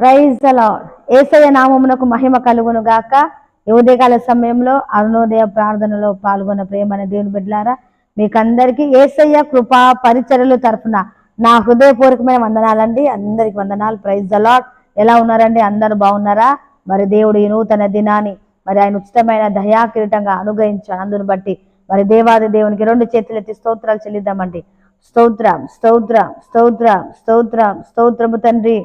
Praise the lord ఏసయ్య నామమునకు మహిమ కలుగును గాక. ఉదయకాల సమయంలో అరుణోదయ ప్రార్థనలో పాల్గొన్న ప్రేమన దేవుని బిడ్డలారా మీకందరికీ ఏసయ్య కృపా పరిచర్యలు తరఫున నా హృదయపూర్వకమైన వందనాలండి. అందరికి వందనాలు. ప్రైజ్ ద లాడ్ ఎలా ఉన్నారండి? అందరూ బాగున్నారా? మరి దేవుడు ఈ నూతన దినాన్ని మరి ఆయన ఉచితమైన దయా కిరీటంగా అనుగ్రహించాడు. అందును బట్టి మరి దేవాది దేవునికి రెండు చేతులెత్తి స్తోత్రాలు చెల్లిద్దామండి. స్తోత్రం స్తోత్రం స్తోత్రం స్తోత్రం స్తోత్రము తండ్రి.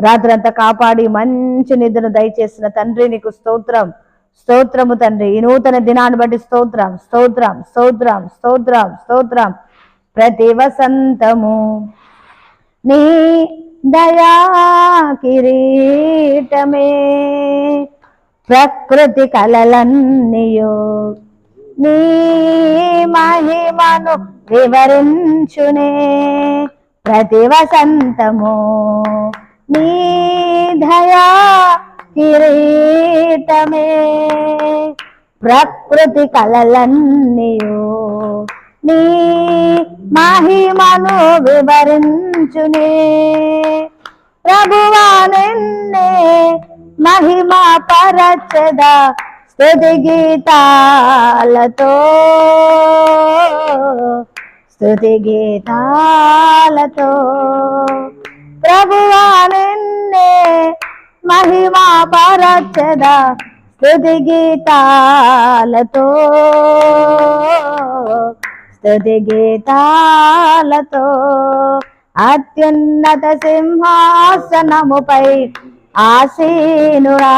రాత్రంతా కాపాడి మంచి నిద్రను దయచేసిన తండ్రి నీకు స్తోత్రం. స్తోత్రము తండ్రి. ఈ నూతన దినాన్ని బట్టి స్తోత్రం స్తోత్రం స్తోత్రం స్తోత్రం స్తోత్రం. ప్రతి వసంతము నీ దయా కిరీటమే. ప్రకృతి కలలన్నీయో నీ మహిమను వివరించునే. ప్రతి వసంతము నీ కిరీటమే ప్రకృతి కలలన్నీయు నీ మహిమను వివరించునే ప్రభువా నిన్నే మహిమ పరచద స్థుతి గీతాలతో. స్థుతి గీతాలతో. ప్రభువా నిన్నే మహిమా పరచద స్థుతి గీతాలతో. స్థుతి గీతాలతో అత్యున్నత సింహాసనముపై ఆసీనురా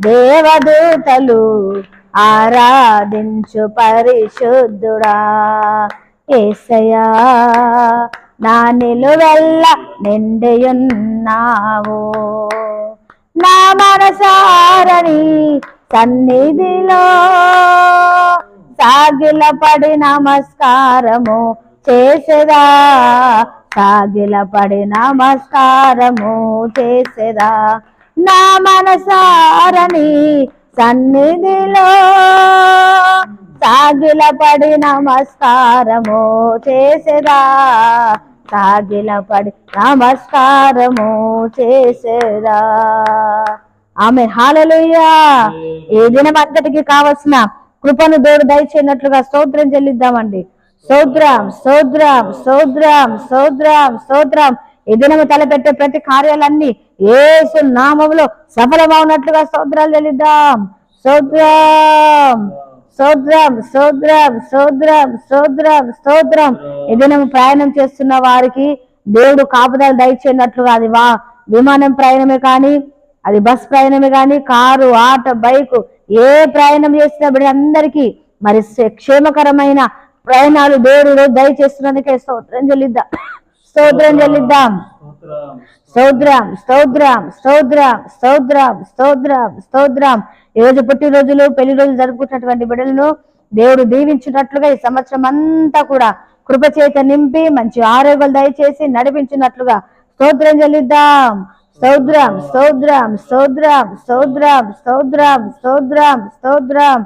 దేవదూతలు ఆరాధించు పరిశుద్ధుడా. ఏసయా నా నిలువెల్ల నిండియున్నావు. నా మనసారని సన్నిధిలో సాగిలపడి నమస్కారము చేసేదా? సాగిలపడి నమస్కారము చేసేదా? నా మనసారని సన్నిధిలో సాగిలపడి నమస్కారము చేసేదా? సాగిలపడి నమస్కారము చేసేదా. ఆమె హాలలుయ్యా ఈ దినం అంతటికి కావలసిన కృపను దేవుడు దయచేయనట్లుగా స్తోత్రం చెల్లిద్దామండి. స్తోత్రం స్తోత్రం స్తోత్రం స్తోత్రం స్తోత్రం. ఈ దినము తలపెట్టే ప్రతి కార్యాలన్నీ ఏసు నామములో సఫలమవునట్లుగా స్తోత్రాలు చెల్లిద్దాం. స్తోత్రం. స్తోత్రం స్తోత్రం స్తోత్రం స్తోత్రం స్తోత్రం ఈ దినం ప్రయాణం చేస్తున్న వారికి దేవుడు కాపుదల దయచేయనట్లుగా అది వా విమానం ప్రయాణమే కానీ అది బస్ ప్రయాణమే కానీ కారు ఆటో బైక్ ఏ ప్రయాణం చేసిన బిడ్డ అందరికీ మరి క్షే- క్షేమకరమైన ప్రయాణాలు దేవుడు దయచేస్తున్నందుకే స్తోత్రం చెల్లిద్దాం. స్తోత్రం చెల్లిద్దాం. స్తోత్రం. స్తోత్రం స్తోత్రం స్తోత్రం స్తోత్రం స్తోత్రం ఈ రోజు పుట్టినరోజులు పెళ్ళి రోజులు జరుపుకుంటున్నటువంటి బిడ్డలను దేవుడు దీవించినట్లుగా ఈ సంవత్సరం అంతా కూడా కృప చేత నింపి మంచి ఆరోగ్యాలు దయచేసి నడిపించినట్లుగా స్తోత్రం చెల్లిద్దాం. స్తోత్రం స్తోత్రం స్తోత్రం స్తోత్రం స్తోత్రం స్తోత్రం స్తోత్రం.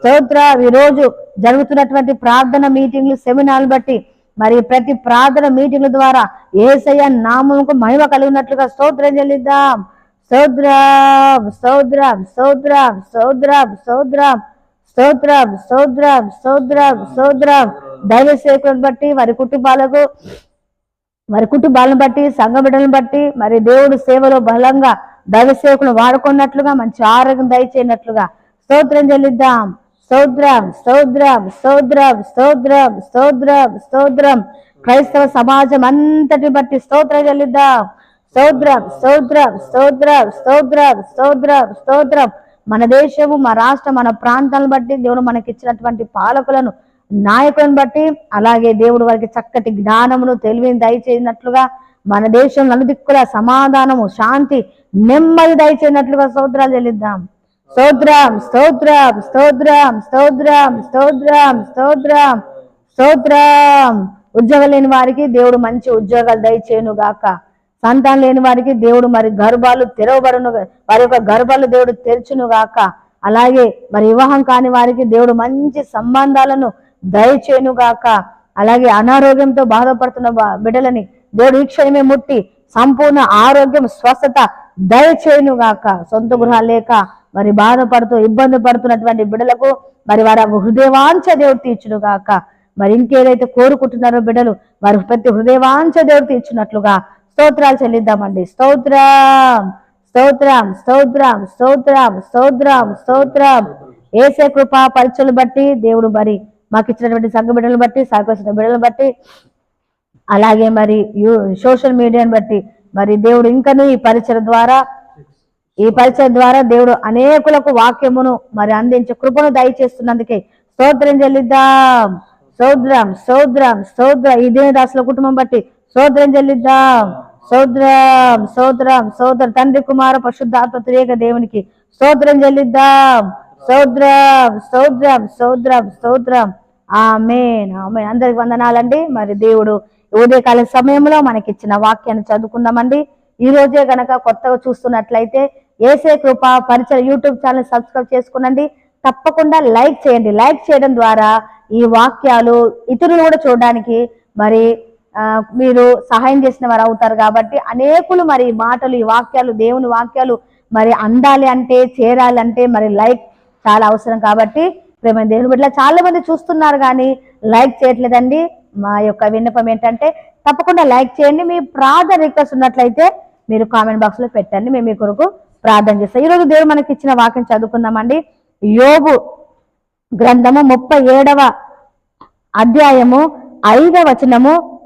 స్తోత్రం ఈ రోజు జరుగుతున్నటువంటి ప్రార్థన మీటింగ్లు సెమినార్లు బట్టి మరి ప్రతి ప్రార్థన మీటింగ్ల ద్వారా ఏసయ్య నామముకు మహిమ కలిగినట్లుగా స్తోత్రం చెల్లిద్దాం. స్తోత్రం స్తోత్రం స్తోత్రం స్తోత్రం స్తోత్రం స్తోత్రం స్తోత్రం స్తోత్రం స్తోత్రం. దైవ సేవకులను బట్టి వారి కుటుంబాలకు మరి కుటుంబాలను బట్టి సంఘ బిడ్డలను బట్టి మరి దేవుడు సేవలో బలంగా దైవ సేవకులు వాడుకున్నట్లుగా మంచి ఆరోగ్యం దయచేయనట్లుగా స్తోత్రం చెల్లిద్దాం. స్తోత్రం స్తోత్రం స్తోత్రం స్తోత్రం స్తోత్రం స్తోత్రం. క్రైస్తవ సమాజం అంతటి బట్టి స్తోత్రం చెల్లిద్దాం. స్తోత్రం స్తోత్రం స్తోత్రం స్తోత్రం స్తోత్రం స్తోత్రం. మన దేశము మన రాష్ట్రం మన ప్రాంతాలను బట్టి దేవుడు మనకి ఇచ్చినటువంటి పాలకులను నాయకులను బట్టి అలాగే దేవుడు వారికి చక్కటి జ్ఞానమును తెలివిని దయచేసినట్లుగా మన దేశం నలుదిక్కుల సమాధానము శాంతి నెమ్మది దయచేసినట్లుగా స్తోత్రాలు చెల్లిద్దాం. స్తోత్రం స్తోత్రం స్తోత్రం స్తోత్రం స్తోత్రం స్తోత్రం స్తోత్రం. ఉద్యోగం లేని వారికి దేవుడు మంచి ఉద్యోగాలు దయచేయను గాక సంతానం లేని వారికి దేవుడు మరి గర్భాలు తెరవబడును వారి యొక్క గర్భాలు దేవుడు తెరచును గాక అలాగే మరి వివాహం కాని వారికి దేవుడు మంచి సంబంధాలను దయచేయను గాక అలాగే అనారోగ్యంతో బాధపడుతున్న బా- బిడ్డలని దేవుడు ఈ క్షణమే ముట్టి సంపూర్ణ ఆరోగ్యం స్వస్థత దయచేయును గాక సొంత గృహాలు లేక మరి బాధపడుతూ ఇబ్బంది పడుతున్నటువంటి బిడ్డలకు మరి వారి హృదయవాంఛ దేవుడు తీర్చును గాక మరి ఇంకేదైతే కోరుకుంటున్నారో బిడ్డలు వారి ప్రతి హృదయవాంఛ దేవుడు తీర్చున్నట్లుగా స్తోత్రాలు చెల్లిద్దామండి. స్తోత్రం స్తోత్రం స్తోత్రం స్తోత్రం స్తోత్రం స్తోత్రం. ఏసే కృప పరీక్షలు బట్టి దేవుడు మరి మాకు ఇచ్చినటువంటి సంఘ బిడ్డలను బట్టి సహకరించిన బిడ్డలను బట్టి అలాగే మరి సోషల్ మీడియాని బట్టి మరి దేవుడు ఇంకనూ ఈ పరిచయ ద్వారా ఈ పరిచయం ద్వారా దేవుడు అనేకులకు వాక్యమును మరి అందించే కృపను దయచేస్తున్నందుకే స్తోత్రం చెల్లిద్దాం. సౌద్రం సౌద్రం సౌద్ర. ఈ దేవదాసుల కుటుంబం బట్టి సోద్రం చెల్లిద్దాం. సౌద్రం సౌద్రం సోదర. తండ్రి కుమార పరిశుద్ధాత్మ దేవునికి స్తోత్రం చెల్లిద్దాం. సోద్రం సోద్రం సోద్రం సౌద్రం. Amen amen. అందరికి వందనాలండి. మరి దేవుడు ఉదయకాల సమయంలో మనకిచ్చిన వాక్యాన్ని చదువుకుందామండి. ఈ రోజే గనక కొత్తగా చూస్తున్నట్లయితే ఏసే కృప పరిచయ యూట్యూబ్ ఛానల్ సబ్స్క్రైబ్ చేసుకునండి. తప్పకుండా లైక్ చేయండి. లైక్ చేయడం ద్వారా ఈ వాక్యాలు ఇతరులు కూడా చూడడానికి మరి మీరు సహాయం చేసిన వారు అవుతారు కాబట్టి అనేకులు మరి మాటలు ఈ వాక్యాలు దేవుని వాక్యాలు మరి అందాలి అంటే చేరాలి అంటే మరి లైక్ చాలా అవసరం కాబట్టి ప్రేమ దేవుని బిడ్డ చాలా మంది చూస్తున్నారు కానీ లైక్ చేయట్లేదండి. మా యొక్క విన్నపం ఏంటంటే తప్పకుండా లైక్ చేయండి. మీ ప్రార్థన రిక్వెస్ట్ ఉన్నట్లయితే మీరు కామెంట్ బాక్స్లో పెట్టండి. మేము మీ కొరకు ప్రార్థన చేస్తాం. ఈరోజు దేవుడు మనకి ఇచ్చిన వాక్యం చదువుకుందామండి. యోగు గ్రంథము ముప్పై ఏడవ అధ్యాయము ఐదవ వచనము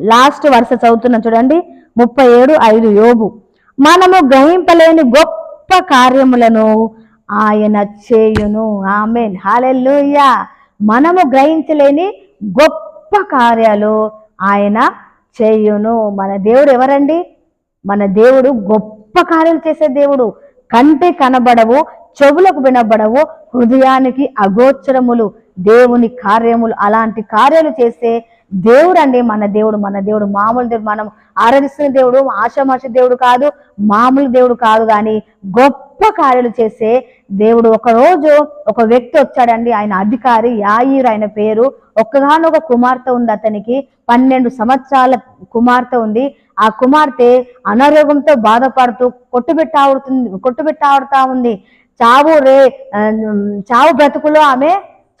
లాస్ట్ వరుస చదువుతున్నాం చూడండి. ముప్పై ఏడు ఐదు యోగు మనము గ్రహింపలేని గొప్ప కార్యములను ఆయన చేయును. ఆమెన్. హాలెల్లుయా. మనము గ్రహించలేని గొప్ప కార్యాలు ఆయన చేయును. మన దేవుడు ఎవరండి? మన దేవుడు గొప్ప కార్యాలు చేసే దేవుడు. కంటే కనబడవు చెవులకు వినబడవు హృదయానికి అగోచరములు దేవుని కార్యములు. అలాంటి కార్యాలు చేసే దేవుడు అండి మన దేవుడు. మన దేవుడు మామూలు దేవుడు. మనం ఆరాధిస్తున్న దేవుడు ఆషామాష దేవుడు కాదు మామూలు దేవుడు కాదు. కానీ గొప్ప కార్యాలు చేసే దేవుడు ఒక రోజు ఒక వ్యక్తి వచ్చాడండి. ఆయన అధికారి యాయిర్ ఆయన పేరు. ఒక్కగానొక కుమార్తె ఉంది అతనికి. పన్నెండు సంవత్సరాల కుమార్తె ఉంది. ఆ కుమార్తె అనారోగ్యంతో బాధపడుతూ కొట్టుబెట్టాడుతుంది కొట్టుబెట్టాడుతా ఉంది. చావు రే చావు బ్రతుకులో ఆమె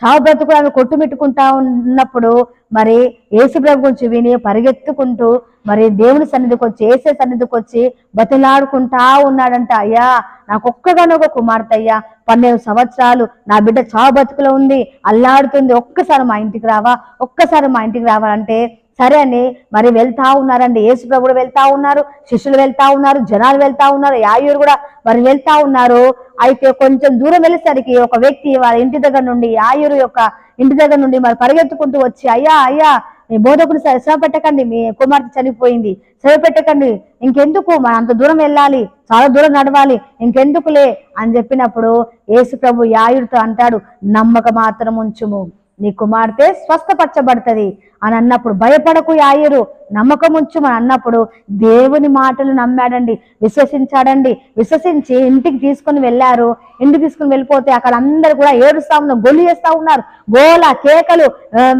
చావు బ్రతుకులు ఆమె కొట్టుమిట్టుకుంటా ఉన్నప్పుడు మరి ఏసుప్రభు గురించి విని పరిగెత్తుకుంటూ మరి దేవుని సన్నిధికి వచ్చి ఏసే సన్నిధికి వచ్చి బతిలాడుకుంటా ఉన్నాడంట. అయ్యా నాకు ఒక్కగానొక కుమార్తె అయ్యా పన్నెండు సంవత్సరాలు నా బిడ్డ చావు బతుకులో ఉంది అల్లాడుతుంది. ఒక్కసారి మా ఇంటికి రావా ఒక్కసారి మా ఇంటికి రావాలంటే సరే అని మరి వెళ్తా ఉన్నారండి. యేసు ప్రభుడు వెళ్తా ఉన్నారు శిష్యులు వెళ్తా ఉన్నారు జనాలు వెళ్తా ఉన్నారు యాయూరు కూడా మరి వెళ్తా ఉన్నారు. అయితే కొంచెం దూరం వెళ్ళేసరికి ఒక వ్యక్తి వాళ్ళ ఇంటి దగ్గర నుండి యాయూరు యొక్క ఇంటి దగ్గర నుండి మరి పరిగెత్తుకుంటూ వచ్చి అయ్యా అయ్యా మీ బోధకుడు శ్రమ పెట్టకండి మీ కుమార్తె చనిపోయింది. శ్రమ పెట్టకండి. ఇంకెందుకు మనం అంత దూరం వెళ్ళాలి? చాలా దూరం నడవాలి. ఇంకెందుకులే? అని చెప్పినప్పుడు యేసు ప్రభు యాయుడితో అంటాడు నమ్మక మాత్రం ఉంచుము. నీ కుమార్తె స్వస్థపరచబడుతుంది అని అన్నప్పుడు భయపడకు యాయరు. నమ్మకం ఉంచుమని అన్నప్పుడు దేవుని మాటలు నమ్మాడండి. విశ్వసించాడండి. విశ్వసించి ఇంటికి తీసుకుని వెళ్ళారు. ఇంటికి తీసుకుని వెళ్ళిపోతే అక్కడ అందరు కూడా ఏడుస్తా ఉన్నారు గొల్లు చేస్తా ఉన్నారు. గోల కేకలు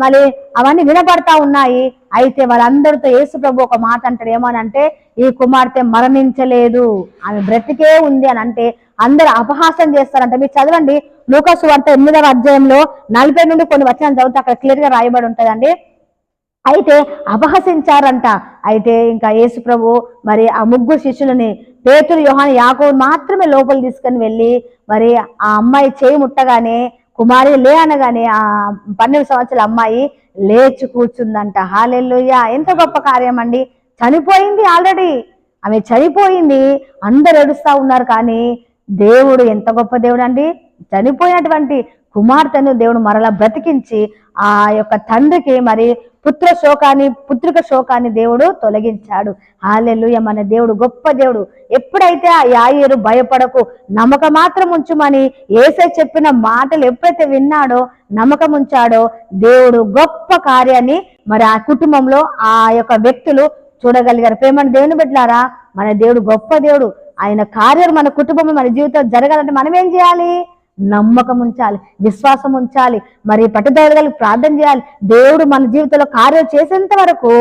మళ్ళీ అవన్నీ వినపడతా ఉన్నాయి. అయితే వాళ్ళందరితో యేసు ప్రభు ఒక మాట అంటాడు. అంటే ఈ కుమార్తె మరణించలేదు. ఆమె బ్రతికే ఉంది అని అంటే అందరు అపహాసం చేస్తారంట. మీరు చదవండి. లూకాసు వార్త ఎనిమిదవ అధ్యాయంలో నలభై నుండి కొన్ని వచ్చిన చదివితే అక్కడ క్లియర్గా రాయబడి ఉంటదండి. అయితే అపహసించారంట. అయితే ఇంకా యేసు ప్రభు మరి ఆ ముగ్గురు శిష్యులని పేతురు యోహాను యాకో మాత్రమే లోపలి తీసుకొని వెళ్ళి మరి ఆ అమ్మాయి చేయి ముట్టగానే కుమారి లే అనగానే ఆ పన్నెండు సంవత్సరాల అమ్మాయి లేచి కూర్చుందంట. హాలెల్లుయ్యా ఎంత గొప్ప కార్యం అండి. చనిపోయింది ఆల్రెడీ. ఆమె చనిపోయింది. అందరు ఏడుస్తా ఉన్నారు కానీ దేవుడు ఎంత గొప్ప దేవుడు అండి చనిపోయినటువంటి కుమార్తెను దేవుడు మరలా బ్రతికించి ఆ యొక్క తండ్రికి మరి పుత్ర శోకాన్ని పుత్రిక శోకాన్ని దేవుడు తొలగించాడు. హాలెలుయ మన దేవుడు గొప్ప దేవుడు. ఎప్పుడైతే ఆ యాయేరు భయపడకు నమ్మకం మాత్రం ఉంచుమని ఏసై చెప్పిన మాటలు ఎప్పుడైతే విన్నాడో నమ్మకం ఉంచాడో దేవుడు గొప్ప కార్యాన్ని మరి ఆ కుటుంబంలో ఆ యొక్క వ్యక్తులు చూడగలిగారు. ప్రేమ దేవుని బిడ్డారా మన దేవుడు గొప్ప దేవుడు. ఆయన కార్యాలు మన కుటుంబం మన జీవితం జరగాలంటే మనం ఏం చేయాలి? నమ్మకం ఉంచాలి విశ్వాసం ఉంచాలి మరి పట్టుదల కలిగి ప్రార్థన చేయాలి. దేవుడు మన జీవితంలో కార్యం చేసేంత వరకు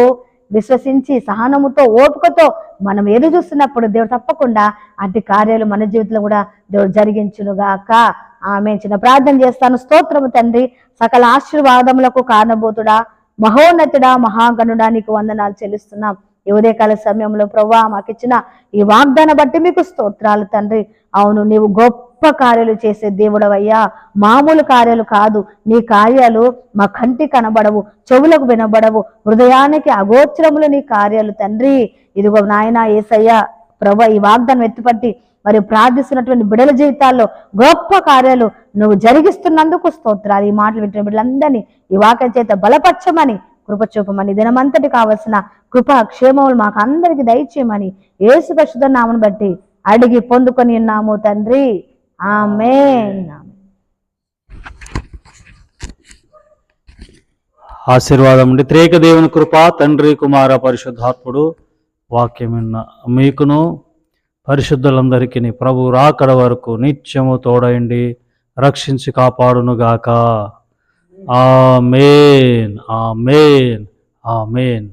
విశ్వసించి సహనముతో ఓపికతో మనం ఎదురు చూస్తున్నప్పుడు దేవుడు తప్పకుండా అట్టి కార్యాలు మన జీవితంలో కూడా దేవుడు జరిగించునుగాక. ఆమె చిన్న ప్రార్థన చేస్తాను. స్తోత్రము తండ్రి. సకల ఆశీర్వాదములకు కారణభూతుడా మహోన్నతుడా మహాగణుడా నీకు వందనాలు చెల్లిస్తున్నాం. ఈ ఉదయకాల సమయంలో ప్రభా మాకు ఇచ్చిన ఈ వాగ్దాన బట్టి మీకు స్తోత్రాలు తండ్రి. అవును నీవు గొప్ప కార్యాలు చేసే దేవుడవయ్యా. మామూలు కార్యాలు కాదు. నీ కార్యాలు మా కంటి కనబడవు చెవులకు వినబడవు. హృదయానికి అగోచరములు నీ కార్యాలు తండ్రి. ఇదిగో నాయన ఏసయ్యా ప్రభా ఈ వాగ్దానం ఎత్తుపట్టి మరి ప్రార్థిస్తున్నటువంటి బిడల జీవితాల్లో గొప్ప కార్యాలు నువ్వు జరిగిస్తున్నందుకు స్తోత్రాలు. ఈ మాటలు వింటున్న బిడ్డలందరినీ ఈ వాక్యం చేత బలపరచమని కృప చూపమని దినమంతటి కావలసిన కృప క్షేమములు మాకు అందరికి దయచేయమని ఏసు పరిశుద్ధ నామను బట్టి అడిగి పొందుకొని ఉన్నాము తండ్రి. ఆమె ఆశీర్వాదం ఉండి త్రేక దేవుని కృప తండ్రి కుమార పరిశుద్ధాత్ముడు వాక్యం విన్న మీకును పరిశుద్ధులందరికీ ప్రభు రాకడ వరకు నిత్యము తోడయండి రక్షించి కాపాడునుగాక. ఆమేన్ ఆమేన్ ఆమేన్